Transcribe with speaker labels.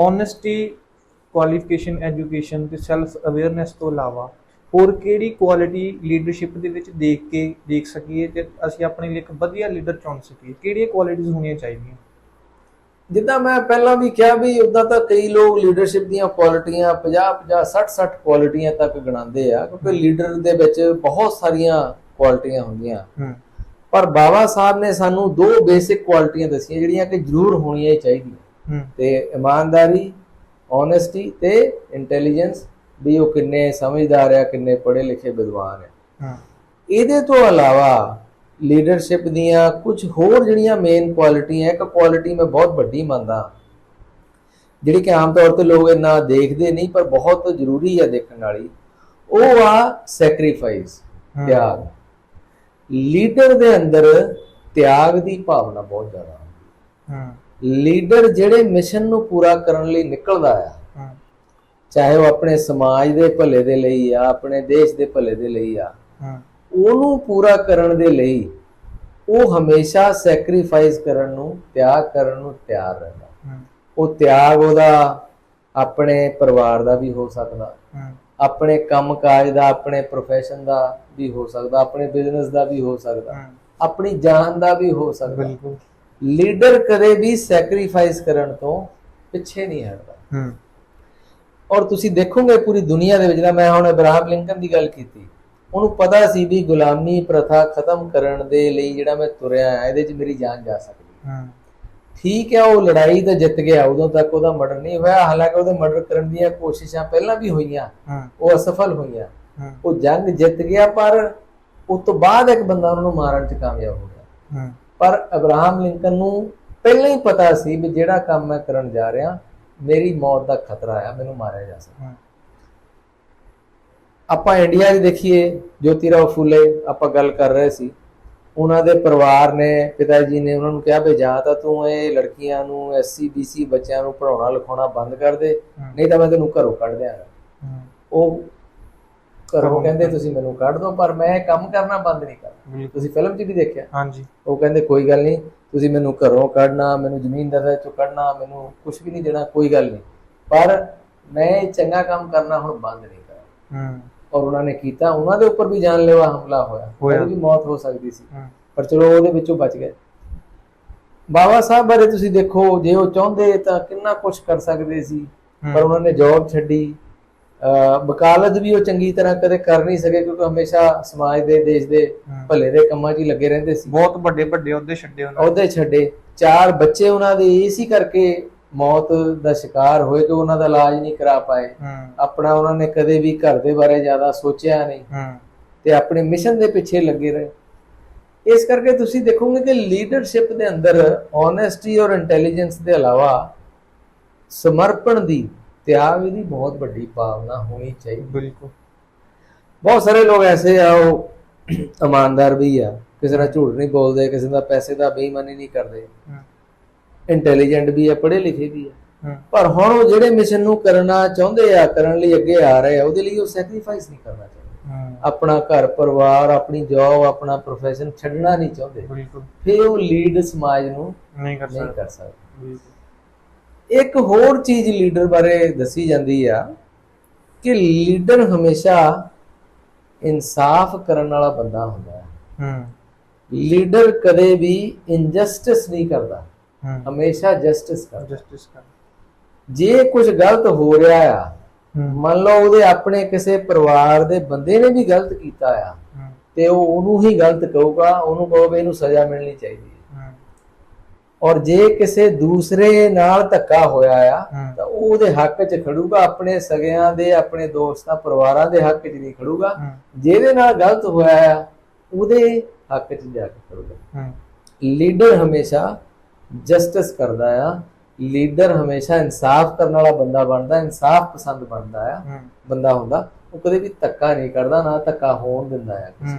Speaker 1: Honesty qualification education ਤੇ self awareness ਤੋਂ ਇਲਾਵਾ ਹੋਰ ਕਿਹੜੀ ਕੁਆਲਿਟੀ ਲੀਡਰਸ਼ਿਪ ਦੇ ਵਿੱਚ ਦੇਖ ਕੇ ਦੇਖ ਸਕੀਏ ਤੇ ਅਸੀਂ ਆਪਣੇ ਲਈ ਇੱਕ ਵਧੀਆ ਲੀਡਰ ਚੁਣ ਸਕੀਏ? ਕਿਹੜੀਆਂ ਕੁਆਲਿਟੀਆਂ ਹੋਣੀਆਂ ਚਾਹੀਦੀਆਂ?
Speaker 2: ਜਿੱਦਾਂ ਮੈਂ ਪਹਿਲਾਂ ਵੀ ਕਿਹਾ ਵੀ ਉਦਾਂ ਤਾਂ ਕਈ ਲੋਕ ਲੀਡਰਸ਼ਿਪ ਦੀਆਂ ਕੁਆਲਿਟੀਆਂ 50 50 60 60 ਕੁਆਲਿਟੀਆਂ ਤੱਕ ਗਣਾਉਂਦੇ ਆ ਕਿਉਂਕਿ ਲੀਡਰ ਦੇ ਵਿੱਚ ਬਹੁਤ ਸਾਰੀਆਂ ਕੁਆਲਿਟੀਆਂ ਹੁੰਦੀਆਂ। ਪਰ ਬਾਬਾ ਸਾਹਿਬ ਨੇ ਸਾਨੂੰ ਦੋ ਬੇਸਿਕ ਕੁਆਲਿਟੀਆਂ ਦੱਸੀਆਂ ਜਿਹੜੀਆਂ ਕਿ ਜ਼ਰੂਰ ਹੋਣੀਆਂ ਚਾਹੀਦੀਆਂ। ਤੇ ਇਮਾਨਦਾਰੀ ਓਨੈਸਟੀ ਤੇ ਇੰਟੈਲੀਜੈਂਸ ਵੀ ਉਹ ਕਿੰਨੇ ਸਮਝਦਾਰ ਆ ਕਿੰਨੇ ਪੜ੍ਹੇ ਲਿਖੇ ਵਿਦਵਾਨ ਆ।
Speaker 1: ਹਾਂ।
Speaker 2: ਇਹਦੇ ਤੋਂ ਇਲਾਵਾ ਲੀਡਰਸ਼ਿਪ ਦੀਆਂ ਕੁਝ ਹੋਰ ਜਿਹੜੀਆਂ ਮੇਨ ਕੁਆਲਿਟੀਆਂ ਇੱਕ ਕੁਆਲਿਟੀ ਮੈਂ ਬਹੁਤ ਵੱਡੀ ਮੰਨਦਾ। ਜਿਹੜੀ ਕਿ ਆਮ ਤੌਰ ਤੇ ਲੋਕ ਇੰਨਾ ਦੇਖਦੇ ਨਹੀਂ ਪਰ ਬਹੁਤ ਜ਼ਰੂਰੀ ਆ ਦੇਖਣ ਵਾਲੀ ਉਹ ਆ ਸੈਕਰੀਫਾਈਸ। ਤਿਆਗ। ਲੀਡਰ ਦੇ ਅੰਦਰ ਤਿਆਗ ਦੀ ਭਾਵਨਾ ਬਹੁਤ ਜ਼ਿਆਦਾ
Speaker 1: ਹਾਂ।
Speaker 2: ਲੀਡਰ ਜਿਹੜੇ ਮਿਸ਼ਨ ਨੂੰ ਪੂਰਾ ਕਰਨ ਲਈ ਨਿਕਲਦਾ ਆ ਚਾਹੇ ਉਹ ਆਪਣੇ ਸਮਾਜ ਦੇ ਭਲੇ ਦੇ ਲਈ ਆ ਆਪਣੇ ਦੇਸ਼ ਦੇ ਭਲੇ ਦੇ ਲਈ ਆ ਉਹਨੂੰ ਪੂਰਾ ਕਰਨ ਦੇ ਲਈ ਉਹ ਹਮੇਸ਼ਾ ਸੈਕਰੀਫਾਈਸ ਕਰਨ ਨੂੰ ਤਿਆਗ ਕਰਨ ਨੂੰ ਤਿਆਰ ਰਹਿੰਦਾ। ਉਹ ਤਿਆਗ ਉਹਦਾ ਆਪਣੇ ਪਰਿਵਾਰ ਦਾ ਵੀ ਹੋ ਸਕਦਾ ਆਪਣੇ ਕੰਮਕਾਜ ਦਾ ਆਪਣੇ profession ਦਾ ਵੀ ਹੋ ਸਕਦਾ ਆਪਣੇ ਬਿਜ਼ਨਸ ਦਾ ਵੀ ਹੋ ਸਕਦਾ ਆਪਣੀ ਜਾਨ ਦਾ ਵੀ ਹੋ ਸਕਦਾ।
Speaker 1: ਬਿਲਕੁਲ।
Speaker 2: ਲੀਡਰ ਕਦੇ ਵੀ ਸੈਕਰੀਫਾਈਸ ਕਰਨ ਤੋਂ ਪਿੱਛੇ ਨਹੀਂ ਹਟਦਾ।
Speaker 1: ਹੂੰ।
Speaker 2: ਔਰ ਤੁਸੀਂ ਦੇਖੋਗੇ ਪੂਰੀ ਦੁਨੀਆ ਦੇ ਵਿੱਚ ਜਿਹੜਾ ਮੈਂ ਹੁਣ ਇਬਰਾਹਿਮ ਲਿੰਕਨ ਦੀ ਗੱਲ ਕੀਤੀ ਉਹਨੂੰ ਪਤਾ ਸੀ ਵੀ ਗੁਲਾਮੀ ਪ੍ਰਥਾ ਖਤਮ ਕਰਨ ਦੇ ਲਈ ਜਿਹੜਾ ਮੈਂ ਤੁਰਿਆ ਇਹਦੇ 'ਚ ਮੇਰੀ ਜਾਨ ਜਾ ਸਕਦੀ।
Speaker 1: ਹਾਂ।
Speaker 2: ਠੀਕ ਹੈ ਉਹ ਲੜਾਈ ਤਾਂ ਜਿੱਤ ਗਿਆ ਉਦੋਂ ਤੱਕ ਉਹਦਾ ਮਰਡਰ ਨਹੀਂ ਹੋਇਆ। ਹਾਲਾਂਕਿ ਉਹਦੇ ਮਰਡਰ ਕਰਨ ਦੀਆਂ ਕੋਸ਼ਿਸ਼ਾਂ ਪਹਿਲਾਂ ਵੀ ਹੋਈਆਂ ਉਹ ਅਸਫਲ ਹੋਈਆਂ। ਉਹ ਜੰਗ ਜਿੱਤ ਗਿਆ ਪਰ ਉਸ ਤੋਂ ਬਾਅਦ ਇੱਕ ਬੰਦਾ ਉਹਨੂੰ ਮਾਰਨ 'ਚ ਕਾਮਯਾਬ ਹੋ ਗਿਆ। ਪਰ ਅਬਰਾਹਮ ਲਿੰਕਨ ਨੂੰ ਪਹਿਲਾਂ ਹੀ ਪਤਾ ਸੀ ਵੀ ਜਿਹੜਾ ਕੰਮ ਮੈਂ ਕਰਨ ਜਾ ਰਿਹਾ ਮੇਰੀ ਮੌਤ ਦਾ ਖਤਰਾ ਆ ਮੈਨੂੰ ਮਾਰਿਆ ਜਾ ਸਕਦਾ। ਆਪਾਂ ਇੰਡੀਆ 'ਚ ਦੇਖੀਏ ਜੋਤੀਰਾਓ ਫੂਲੇ ਆਪਾਂ ਗੱਲ ਕਰ ਰਹੇ ਸੀ ਉਹਨਾਂ ਦੇ ਪਰਿਵਾਰ ਨੇ ਪਿਤਾ ਜੀ ਨੇ ਉਹਨਾਂ ਨੂੰ ਕਿਹਾ ਵੀ ਜਾਂ ਤਾਂ ਤੂੰ ਇਹ ਲੜਕੀਆਂ ਨੂੰ ਐਸਸੀ ਬੀਸੀ ਬੱਚਿਆਂ ਨੂੰ ਪੜਾਉਣਾ ਲਿਖਾਉਣਾ ਬੰਦ ਕਰ ਦੇ। ਨਹੀਂ ਤਾਂ ਮੈਂ ਤੈਨੂੰ ਘਰੋਂ ਕੱਢ ਦਿਆਂਗਾ। ਉਹ ਘਰੋਂ ਕਹਿੰਦੇ ਤੁਸੀਂ ਮੈਨੂੰ ਕੱਢ ਦਿਓ ਪਰ ਮੈਂ ਕੰਮ ਕਰਨਾ ਬੰਦ ਨਹੀਂ
Speaker 1: ਬਿਲਕੁਲ।
Speaker 2: ਤੁਸੀਂ ਫਿਲਮ 'ਚ ਵੀ ਦੇਖਿਆ?
Speaker 1: ਹਾਂਜੀ।
Speaker 2: ਉਹ ਕਹਿੰਦੇ ਕੋਈ ਗੱਲ ਨਹੀਂ ਤੁਸੀਂ ਮੈਨੂੰ ਘਰੋਂ ਕੱਢਣਾ ਮੈਨੂੰ ਜ਼ਮੀਨ ਦਾ ਚੋਂ ਕੱਢਣਾ ਮੈਨੂੰ ਕੁਝ ਵੀ ਨਹੀਂ ਦੇਣਾ ਕੋਈ ਗੱਲ ਨਹੀਂ। ਪਰ ਮੈਂ ਚੰਗਾ ਕੰਮ ਕਰਨਾ ਹੁਣ ਬੰਦ ਨਹੀਂ ਕਰਾਂ
Speaker 1: ਹਾਂ।
Speaker 2: ਔਰ ਉਹਨਾਂ ਨੇ ਕੀਤਾ ਉਹਨਾਂ ਦੇ ਉੱਪਰ ਵੀ ਜਾਨਲੇਵਾ ਹਮਲਾ ਹੋਇਆ। ਉਹਦੀ ਮੌਤ ਹੋ ਸਕਦੀ ਸੀ। ਪਰ ਚਲੋ ਉਹਦੇ ਵਿੱਚੋਂ ਬਚ ਗਏ। ਬਾਬਾ ਸਾਹਿਬ ਬਾਰੇ ਤੁਸੀਂ ਦੇਖੋ ਜੇ ਉਹ ਚਾਹੁੰਦੇ ਤਾਂ ਕਿੰਨਾ ਕੁਝ ਕਰ ਸਕਦੇ ਸੀ। ਪਰ ਉਹਨਾਂ ਨੇ ਜੌਬ ਛੱਡੀ। ਵਕਾਲਤ ਵੀ ਉਹ ਚੰਗੀ ਤਰ੍ਹਾਂ ਕਦੇ ਕਰ ਨਹੀਂ ਸਕੇ ਕਿਉਂਕਿ ਹਮੇਸ਼ਾ ਸਮਾਜ ਦੇ ਦੇਸ਼ ਦੇ। ਭਲੇ ਦੇ ਕੰਮਾਂ 'ਚ ਹੀ ਲੱਗੇ ਰਹਿੰਦੇ ਸੀ।
Speaker 1: ਬਹੁਤ ਵੱਡੇ ਵੱਡੇ ਅਹੁਦੇ ਛੱਡੇ ਉਹਨਾਂ।
Speaker 2: ਅਹੁਦੇ ਛੱਡੇ। ਚਾਰ ਬੱਚੇ ਉਹਨਾਂ ਦੇ ਇਸੇ ਕਰਕੇ ਮੌਤ ਦਾ ਸ਼ਿਕਾਰ ਹੋਏ ਕਿ ਉਹਨਾਂ ਦਾ ਇਲਾਜ ਨਹੀਂ ਕਰਾ ਪਾਏ। ਆਪਣਾ ਉਹਨਾਂ ਨੇ ਕਦੇ ਵੀ ਘਰ ਦੇ ਬਾਰੇ ਜ਼ਿਆਦਾ ਸੋਚਿਆ ਨਹੀਂ। ਤੇ ਆਪਣੇ ਮਿਸ਼ਨ ਦੇ ਪਿੱਛੇ ਲੱਗੇ ਰਹੇ। ਇਸ ਕਰਕੇ ਤੁਸੀਂ ਦੇਖੋਗੇ ਕਿ ਲੀਡਰਸ਼ਿਪ ਦੇ ਅੰਦਰ ਓਨੈਸਟੀ ਔਰ ਇੰਟੈਲੀਜੈਂਸ ਦੇ ਇਲਾਵਾ ਸਮਰਪਣ ਦੀ ਤਿਆਗ ਦੀ ਬਹੁਤ ਵੱਡੀ ਭਾਵਨਾ ਹੋਣੀ ਚਾਹੀਦੀ।
Speaker 1: ਬਿਲਕੁਲ।
Speaker 2: ਬਹੁਤ ਸਾਰੇ ਲੋਕ ਐਸੇ ਆ ਉਹ ਇਮਾਨਦਾਰ ਵੀ ਆ ਕਿਸੇ ਨਾਲ ਝੂਠ ਨਹੀਂ ਬੋਲਦੇ ਕਿਸੇ ਦਾ ਪੈਸੇ ਦਾ ਬੇਈਮਾਨੀ ਨਹੀਂ ਕਰਦੇ। ਇੰਟੈਲੀਜੈਂਟ ਵੀ ਆ ਪੜ੍ਹੇ ਲਿਖੇ ਵੀ ਆ। ਪਰ ਹੁਣ ਉਹ ਜਿਹੜੇ ਮਿਸ਼ਨ ਨੂੰ ਕਰਨਾ ਚਾਹੁੰਦੇ ਆ ਕਰਨ ਲਈ ਅੱਗੇ ਆ ਰਹੇ ਆ ਉਹਦੇ ਲਈ ਉਹ ਸੈਕਰੀਫਾਈਸ ਨਹੀਂ ਕਰਨਾ ਚਾਹੁੰਦੇ। ਆਪਣਾ ਘਰ ਪਰਿਵਾਰ ਆਪਣੀ ਜੌਬ ਆਪਣਾ profession ਛੱਡਣਾ ਨਹੀਂ ਚਾਹੁੰਦੇ।
Speaker 1: ਬਿਲਕੁਲ।
Speaker 2: ਫਿਰ ਉਹ ਲੀਡ ਸਮਾਜ ਨੂੰ
Speaker 1: ਨਹੀਂ ਕਰ ਸਕਦਾ।
Speaker 2: ਇੱਕ ਹੋਰ ਚੀਜ਼ ਲੀਡਰ ਬਾਰੇ ਦੱਸੀ ਜਾਂਦੀ ਆ ਕਿ ਲੀਡਰ ਹਮੇਸ਼ਾ ਇਨਸਾਫ ਕਰਨ ਵਾਲਾ ਬੰਦਾ ਹੁੰਦਾ ਹੈ।
Speaker 1: ਹਾਂ।
Speaker 2: ਲੀਡਰ ਕਦੇ ਵੀ ਇਨਜਸਟਿਸ ਨਹੀਂ ਕਰਦਾ। ਹਮੇਸ਼ਾ ਜਸਟਿਸ ਕਰਦਾ।
Speaker 1: ਜਸਟਿਸ ਕਰ
Speaker 2: ਜੇ ਕੁਝ ਗਲਤ ਹੋ ਰਿਹਾ ਆ ਮੰਨ ਲਓ ਉਹਦੇ ਆਪਣੇ ਕਿਸੇ ਪਰਿਵਾਰ ਦੇ ਬੰਦੇ ਨੇ ਵੀ ਗਲਤ ਕੀਤਾ ਆ ਤੇ ਉਹ ਉਹਨੂੰ ਹੀ ਗਲਤ ਕਹੂਗਾ ਉਹਨੂੰ ਕਹੋਗੇ ਇਹਨੂੰ ਸਜ਼ਾ ਮਿਲਣੀ ਚਾਹੀਦੀ ਹਾਂ। ਔਰ ਜੇ ਕਿਸੇ ਦੂਸਰੇ ਨਾਲ ਧੱਕਾ ਹੋਇਆ ਆ ਤਾਂ ਉਹ ਉਹਦੇ ਹੱਕ 'ਚ ਖੜੂਗਾ ਆਪਣੇ ਸਗਿਆਂ ਦੇ ਆਪਣੇ ਦੋਸਤਾਂ ਪਰਿਵਾਰਾਂ ਦੇ ਹੱਕ 'ਚ ਨਹੀਂ ਖੜੂਗਾ। ਜਿਹਦੇ ਨਾਲ ਗਲਤ ਹੋਇਆ ਆ ਉਹਦੇ ਹੱਕ 'ਚ ਜਾ ਕੇ ਖੜੂਗਾ। ਲੀਡਰ ਹਮੇਸ਼ਾ ਜਸਟਿਸ ਕਰਦਾ ਆ। ਲੀਡਰ ਹਮੇਸ਼ਾ ਇਨਸਾਫ ਕਰਨ ਵਾਲਾ ਬੰਦਾ ਬਣਦਾ ਇਨਸਾਫ ਪਸੰਦ ਬਣਦਾ ਆ। ਬੰਦਾ ਹੁੰਦਾ ਉਹ ਕਦੇ ਵੀ ਧੱਕਾ ਨਹੀਂ ਕਰਦਾ ਨਾ ਧੱਕਾ ਹੋਣ ਦਿੰਦਾ ਆ ਕਿਸੇ